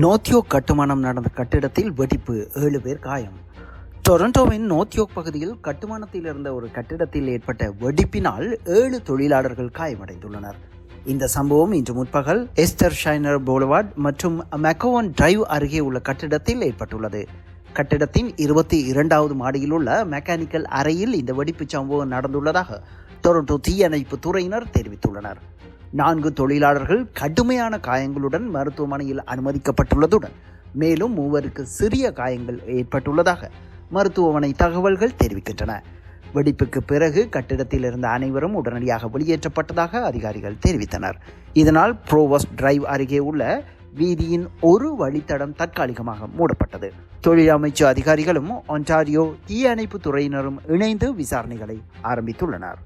North York கட்டுமானம் நடந்த கட்டிடத்தில் வெடிப்பு ஏழு பேர் காயம். டொரண்டோவின் நோத்தியோக் பகுதியில் கட்டுமானத்தில் இருந்த ஒரு கட்டிடத்தில் ஏற்பட்ட வெடிப்பினால் ஏழு தொழிலாளர்கள் காயமடைந்துள்ளனர். இந்த சம்பவம் இன்று முற்பகல் எஸ்தர் ஷைனர் போலவார்ட் மற்றும் மெக்கோவன் டிரைவ் அருகே உள்ள கட்டிடத்தில் ஏற்பட்டுள்ளது. கட்டிடத்தின் இருபத்தி இரண்டாவது மாடியில் உள்ள மெக்கானிக்கல் அறையில் இந்த வெடிப்புச் சம்பவம் நடந்துள்ளதாக டொரண்டோ தீயணைப்பு துறையினர் தெரிவித்துள்ளனர். நான்கு தொழிலாளர்கள் கடுமையான காயங்களுடன் மருத்துவமனையில் அனுமதிக்கப்பட்டுள்ளதுடன் மேலும் மூவருக்கு சிறிய காயங்கள் ஏற்பட்டுள்ளதாக மருத்துவமனை தகவல்கள் தெரிவிக்கின்றன. வெடிப்புக்கு பிறகு கட்டிடத்தில் இருந்த அனைவரும் உடனடியாக வெளியேற்றப்பட்டதாக அதிகாரிகள் தெரிவித்தனர். இதனால் ப்ரோவஸ் டிரைவ் அருகே உள்ள வீதியின் ஒரு வழித்தடம் தற்காலிகமாக மூடப்பட்டது. தொழிலமைச்சு அதிகாரிகளும் ஒன்டாரியோ தீயணைப்பு துறையினரும் இணைந்து விசாரணைகளை ஆரம்பித்துள்ளனர்.